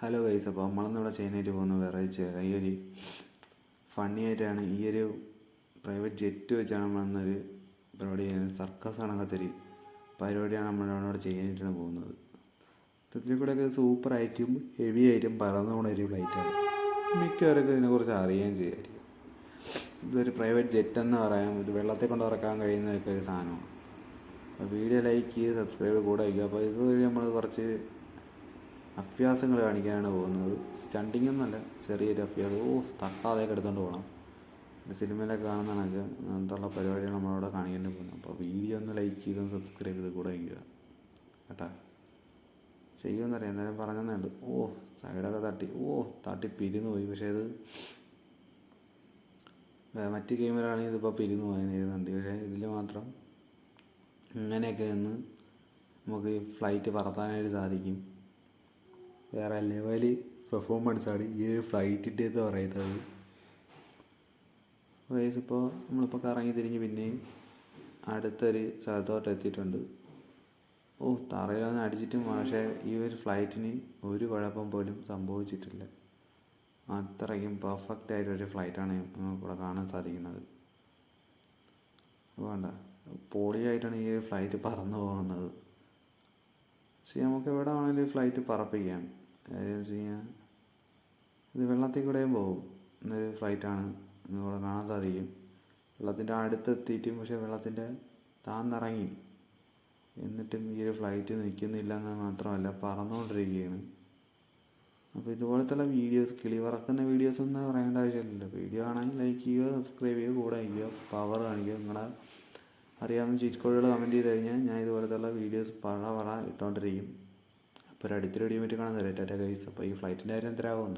Hello guys അപ്പോൾ നമ്മളിന്നിവിടെ ചെയ്യാനായിട്ട് പോകുന്ന വേറെ ചെയ്യാം ഈ ഒരു ഫണ്ണി ആയിട്ടാണ് ഈ ഒരു പ്രൈവറ്റ് ജെറ്റ് വെച്ചാണ് നമ്മളന്നൊരു പരിപാടി ചെയ്യുന്നത്. സർക്കസ് കണക്കത്തൊരു പരിപാടിയാണ് നമ്മളിവിടെ ചെയ്യാനായിട്ടാണ് പോകുന്നത്. ഇതിൽ കൂടെയൊക്കെ സൂപ്പർ ആയിട്ടും ഹെവി ആയിട്ടും പറന്നു പോണ ഒരു ഫ്ലൈറ്റാണ് മിക്കവരൊക്കെ ഇതിനെക്കുറിച്ച് അറിയുകയും ചെയ്യുമായിരിക്കും ഇതൊരു പ്രൈവറ്റ് ജെറ്റ് എന്ന് പറയാം. ഇത് വെള്ളത്തെ കൊണ്ട് ഇറക്കാൻ കഴിയുന്നതൊക്കെ ഒരു സാധനമാണ്. അപ്പോൾ വീഡിയോ ലൈക്ക് ചെയ്ത് സബ്സ്ക്രൈബ് കൂടെ വയ്ക്കുക. അപ്പോൾ ഇതുവഴി നമ്മൾ കുറച്ച് അഭ്യാസങ്ങൾ കാണിക്കാനാണ് പോകുന്നത്. സ്റ്റണ്ടിങ് ഒന്നല്ല ചെറിയൊരു അഭ്യാസം. ഓ തട്ടാതെയൊക്കെ എടുത്തുകൊണ്ട് പോകണം സിനിമയിലൊക്കെ കാണുന്നതാണെങ്കിൽ അങ്ങനത്തുള്ള പരിപാടികൾ നമ്മളവിടെ കാണിക്കേണ്ടി പോകുന്നത്. അപ്പോൾ വീഡിയോ ഒന്ന് ലൈക്ക് ചെയ്തും സബ്സ്ക്രൈബ് ചെയ്ത് കൂടെ വയ്ക്കുക കേട്ടാ? ചെയ്യുമെന്നറിയാം. എന്തായാലും പറഞ്ഞതേ ഉണ്ട് ഓ സൈഡൊക്കെ തട്ടി. ഓ തട്ടി പിരിന്നു പോയി. പക്ഷേ അത് മറ്റ് ഗെയിമിലാണെങ്കിൽ ഇതിപ്പോൾ പിരിന്നു പോയെന്നിരുന്നുണ്ട് പക്ഷേ ഇതിൽ മാത്രം ഇങ്ങനെയൊക്കെ നിന്ന് നമുക്ക് ഫ്ലൈറ്റ് പറത്താനായിട്ട് സാധിക്കും. വേറെ ലെവൽ പെർഫോമൻസ് ആണ്. ഈ ഒരു ഫ്ലൈറ്റിന്റെ എന്ന് പറയുന്നത്. വയസ്സ് ഇപ്പോൾ നമ്മളിപ്പോൾ കറങ്ങി തിരിഞ്ഞ് പിന്നെയും അടുത്തൊരു സ്ഥലത്തോട്ട് എത്തിയിട്ടുണ്ട്. ഓ തറയിലൊന്ന് അടിച്ചിട്ടും പക്ഷേ ഈ ഒരു ഫ്ലൈറ്റിന് ഒരു കുഴപ്പം പോലും സംഭവിച്ചിട്ടില്ല. അത്രയ്ക്കും പെർഫെക്റ്റ് ആയിട്ടൊരു ഫ്ലൈറ്റാണ് നമുക്കിവിടെ കാണാൻ സാധിക്കുന്നത്. വേണ്ട പൊളിയായിട്ടാണ് ഈ ഒരു ഫ്ലൈറ്റ് പറന്നു പോകുന്നത്. പക്ഷേ നമുക്ക് എവിടെ വേണമെങ്കിലും ഫ്ലൈറ്റ് പറപ്പിക്കാം. കാര്യം കഴിഞ്ഞാൽ ഇത് വെള്ളത്തിൽ കൂടെയും പോകും. എന്നൊരു ഫ്ലൈറ്റാണ് ഇവിടെ കാണാൻ സാധിക്കും. വെള്ളത്തിന്റെ അടുത്തെത്തിയിട്ടും പക്ഷേ വെള്ളത്തിന്റെ താന്നിറങ്ങി. എന്നിട്ടും ഈ ഒരു ഫ്ലൈറ്റ് നിൽക്കുന്നില്ല എന്ന് മാത്രമല്ല പറന്നുകൊണ്ടിരിക്കുകയാണ്. അപ്പോൾ ഇതുപോലത്തുള്ള വീഡിയോസ് കിളി പറക്കുന്ന വീഡിയോസ് ഒന്നും പറയേണ്ട ആവശ്യമില്ലല്ലോ. വീഡിയോ ആണെങ്കിൽ ലൈക്ക് ചെയ്യുക സബ്സ്ക്രൈബ് ചെയ്യുക കൂടെ ചെയ്യുക പവർ കാണിക്കുക നിങ്ങളെ അറിയാവുന്ന ചീറ്റ് കോഴികൾ കമന്റ് ചെയ്ത് കഴിഞ്ഞാൽ ഞാൻ ഇതുപോലത്തുള്ള വീഡിയോസ് പഴ പറ ഇട്ടുകൊണ്ടിരിക്കും അപ്പോൾ ഒരു അടുത്തൊരു വീഡിയോ പറ്റി കാണാൻ തരാം. ടാറ്റ ഗൈസ് അപ്പോൾ ഈ ഫ്ലൈറ്റിന്റെ കാര്യം എന്തരാകുമെന്ന്